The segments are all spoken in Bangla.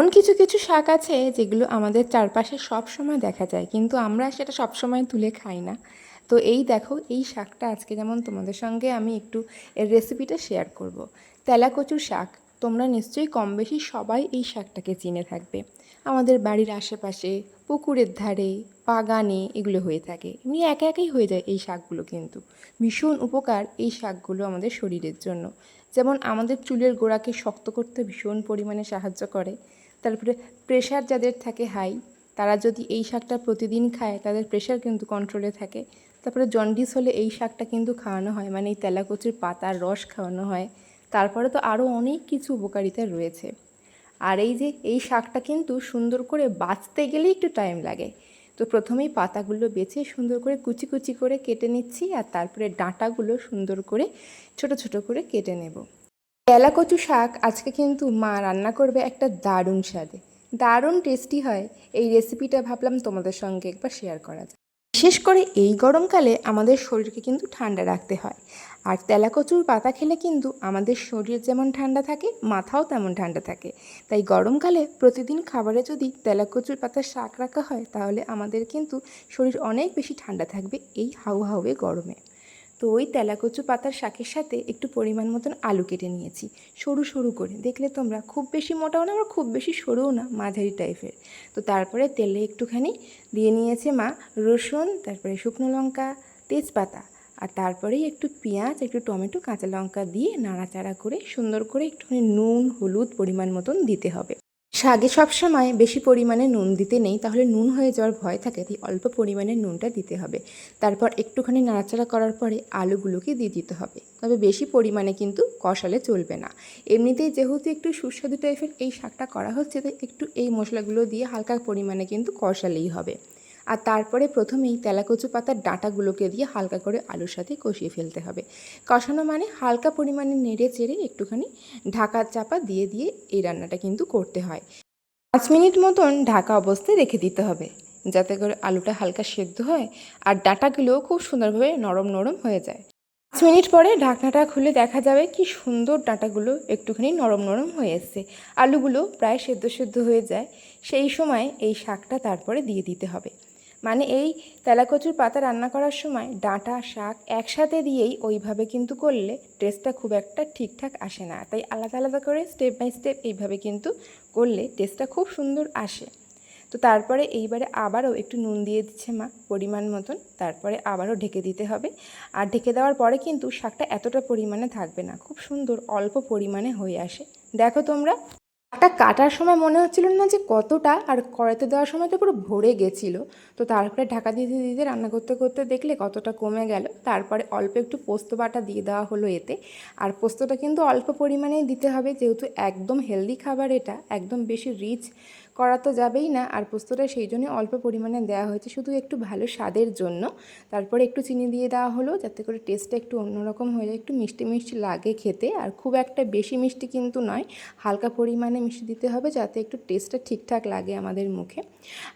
এমন কিছু কিছু শাক আছে যেগুলো আমাদের চারপাশে সব সময় দেখা যায়, কিন্তু আমরা সেটা সব সময় তুলে খাই না। তো এই দেখো, এই শাকটা আজকে যেমন তোমাদের সঙ্গে আমি একটু এর রেসিপিটা শেয়ার করব। তেলাকচুর শাক, তোমরা নিশ্চয়ই কম বেশি সবাই এই শাকটাকে চিনে থাকবে। আমাদের বাড়ির আশেপাশে, পুকুরের ধারে, বাগানে এগুলো হয়ে থাকে। এমনি একা একাই হয়ে যায় এই শাকগুলো কিন্তু। ভীষণ উপকার এই শাকগুলো আমাদের শরীরের জন্য। যেমন আমাদের চুলের গোড়াকে শক্ত করতে ভীষণ পরিমাণে সাহায্য করে। তারপরে প্রেশার যাদের থাকে হাই তারা যদি এই শাকটা প্রতিদিন খায়, তাদের প্রেশার কিন্তু কন্ট্রোলে থাকে। তারপরে জন্ডিস হলে এই শাকটা কিন্তু খাওয়ানো হয় মানে এই তেলাকচুর পাতার রস খাওয়ানো হয়। তারপরে তো আরও অনেক কিছু উপকারিতা রয়েছে। আর এই যে, এই শাকটা কিন্তু সুন্দর করে বাঁচতে গেলেই একটু টাইম লাগে। তো প্রথমেই পাতাগুলো বেছে সুন্দর করে কুচি কুচি করে কেটে নিচ্ছি, আর তারপরে ডাঁটাগুলো সুন্দর করে ছোট ছোট করে কেটে নেব। তেলা কচু শাক আজকে কিন্তু মা রান্না করবে একটা দারুণ স্বাদে। দারুণ টেস্টি হয়। এই রেসিপিটা ভাবলাম তোমাদের সঙ্গে একবার শেয়ার করা যায় বিশেষ করে এই গরমকালে আমাদের শরীরকে কিন্তু ঠান্ডা রাখতে হয়। আর তেলাকচুর পাতা খেলে কিন্তু আমাদের শরীর যেমন ঠান্ডা থাকে, মাথাও তেমন ঠান্ডা থাকে। তাই গরমকালে প্রতিদিন খাবারে যদি তেলাকচুর পাতার শাক রাখা হয়, তাহলে আমাদের কিন্তু শরীর অনেক বেশি ঠান্ডা থাকবে এই হাউ হাউয়ে গরমে। তো ওই তেলাকচু পাতার শাকের সাথে একটু পরিমাণ মতন আলু কেটে নিয়েছি। সরু সরু করে। দেখলে তোমরা খুব বেশি মোটাও না, আবার খুব বেশি সরুও না, মাঝারি টাইপের। তো তারপরে তেলে একটুখানি দিয়ে নিয়েছে মা রসুন, তারপরে শুকনো লঙ্কা, তেজপাতা। আর তারপরেই একটু পেঁয়াজ, একটু টমেটো, কাঁচা লঙ্কা দিয়ে নাড়াচাড়া করে সুন্দর করে একটুখানি নুন, হলুদ পরিমাণ মতন দিতে হবে। শাকে সবসময় বেশি পরিমাণে নুন দিতে নেই, তাহলে নুন হয়ে যাওয়ার ভয় থাকে, তাই অল্প পরিমাণে নুনটা দিতে হবে। তারপর একটুখানি নাড়াচাড়া করার পরে আলুগুলোকে দিয়ে দিতে হবে। তবে বেশি পরিমাণে কিন্তু কষালে চলবে না। এমনিতেই যেহেতু একটু সুস্বাদু টাইপের এই শাকটা করা হচ্ছে, তাই একটু এই মশলাগুলো দিয়ে হালকা পরিমাণে কিন্তু কষালেই হবে। আর তারপরে প্রথমেই তেলাকচু পাতার ডাঁটাগুলোকে দিয়ে হালকা করে আলুর সাথে কষিয়ে ফেলতে হবে। কষানো মানে হালকা পরিমাণে নেড়ে চেড়ে একটুখানি ঢাকা চাপা দিয়ে দিয়ে এই রান্নাটা কিন্তু করতে হয়। পাঁচ মিনিট মতন ঢাকা অবস্থায় রেখে দিতে হবে, যাতে করে আলুটা হালকা সেদ্ধ হয় আর ডাঁটাগুলোও খুব সুন্দরভাবে নরম নরম হয়ে যায়। পাঁচ মিনিট পরে ঢাকনাটা খুলে দেখা যাবে কি সুন্দর ডাঁটাগুলো একটুখানি নরম নরম হয়ে এসছে। আলুগুলো প্রায় সেদ্ধ সেদ্ধ হয়ে যায়, সেই সময় এই শাকটা তারপরে দিয়ে দিতে হবে। মানে এই তেলাকচুর পাতা রান্না করার সময় ডাঁটা, শাক একসাথে দিয়েই ওইভাবে কিন্তু করলে টেস্টটা খুব একটা ঠিকঠাক আসে না। তাই আলাদা আলাদা করে স্টেপ বাই স্টেপ এইভাবে কিন্তু করলে টেস্টটা খুব সুন্দর আসে। তো তারপরে এইবারে আবারও একটু নুন দিয়ে দিচ্ছে মা, পরিমাণ মতন। তারপরে আবারও ঢেকে দিতে হবে। আর ঢেকে দেওয়ার পরে কিন্তু শাকটা এতটা পরিমাণে থাকবে না। খুব সুন্দর অল্প পরিমাণে হয়ে আসে। দেখো তোমরা শাকটা কাটার সময় মনে হচ্ছিল না যে কতটা, আর কড়াইতে দেওয়ার সময় তো পুরো ভরে গেছিল। তো তারপরে ঢাকা দিতে দিতে রান্না করতে করতে দেখলে কতটা কমে গেল। তারপরে অল্প একটু পোস্ত বাটা দিয়ে দেওয়া হলো এতে। আর পোস্তটা কিন্তু অল্প পরিমাণেই দিতে হবে, যেহেতু একদম হেলদি খাবার এটা, একদম বেশি রিচ করা তো যাবেই না। আর পোস্তটা সেই জন্য অল্প পরিমাণে দেওয়া হয়েছে। শুধু একটু ভালো স্বাদের জন্য। তারপরে একটু চিনি দিয়ে দেওয়া হলো যাতে করে টেস্টটা একটু অন্যরকম হয়ে যায়। একটু মিষ্টি মিষ্টি লাগে খেতে। আর খুব একটা বেশি মিষ্টি কিন্তু নয়। হালকা পরিমাণে মিষ্টি দিতে হবে যাতে একটু টেস্টটা ঠিকঠাক লাগে আমাদের মুখে।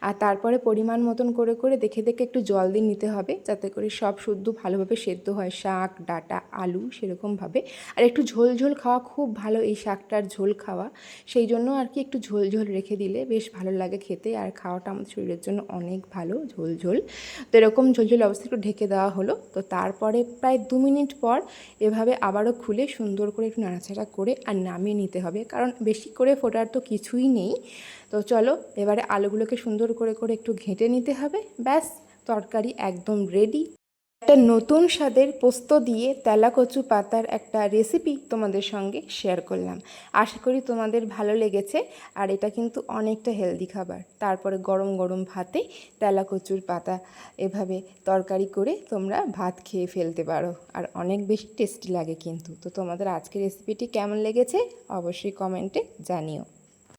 আর তারপরে পরিমাণ মতন করে করে দেখে দেখে একটু জল দিয়ে নিতে হবে যাতে করে সব শুদ্ধ ভালোভাবে সেদ্ধ হয়। শাক, ডাটা, আলু সেরকমভাবে আর একটু ঝোল ঝোল খাওয়া খুব ভালো এই শাকটার ঝোল খাওয়া। সেই জন্য আর কি একটু ঝোল ঝোল রেখে দিলে বেশ ভালো লাগে খেতে আর খাওয়াটা আমাদের শরীরের জন্য অনেক ভালো ঝোল ঝোল তো এরকম ঝোল ঝোল অবস্থা একটু ঢেকে দেওয়া হলো। তো তারপরে প্রায় দু মিনিট পর এভাবে আবারও খুলে সুন্দর করে একটু নাড়াচাড়া করে আর নামিয়ে নিতে হবে। কারণ বেশি করে ফোটার তো কিছুই নেই। তো চলো, এবারে আলুগুলোকে সুন্দর করে করে একটু ঘেঁটে নিতে হবে। ব্যাস, তরকারি একদম রেডি একটা নতুন স্বাদের পোস্ত দিয়ে তেলাকচু পাতার একটা রেসিপি তোমাদের সঙ্গে শেয়ার করলাম। আশা করি তোমাদের ভালো লেগেছে আর এটা কিন্তু অনেকটা হেলদি খাবার। তারপরে গরম গরম ভাতে তেলাকচুর পাতা এভাবে তরকারি করে তোমরা ভাত খেয়ে ফেলতে পারো আর অনেক বেশি টেস্টি লাগে কিন্তু। তো তোমাদের আজকের রেসিপিটি কেমন লেগেছে? অবশ্যই কমেন্টে জানিও।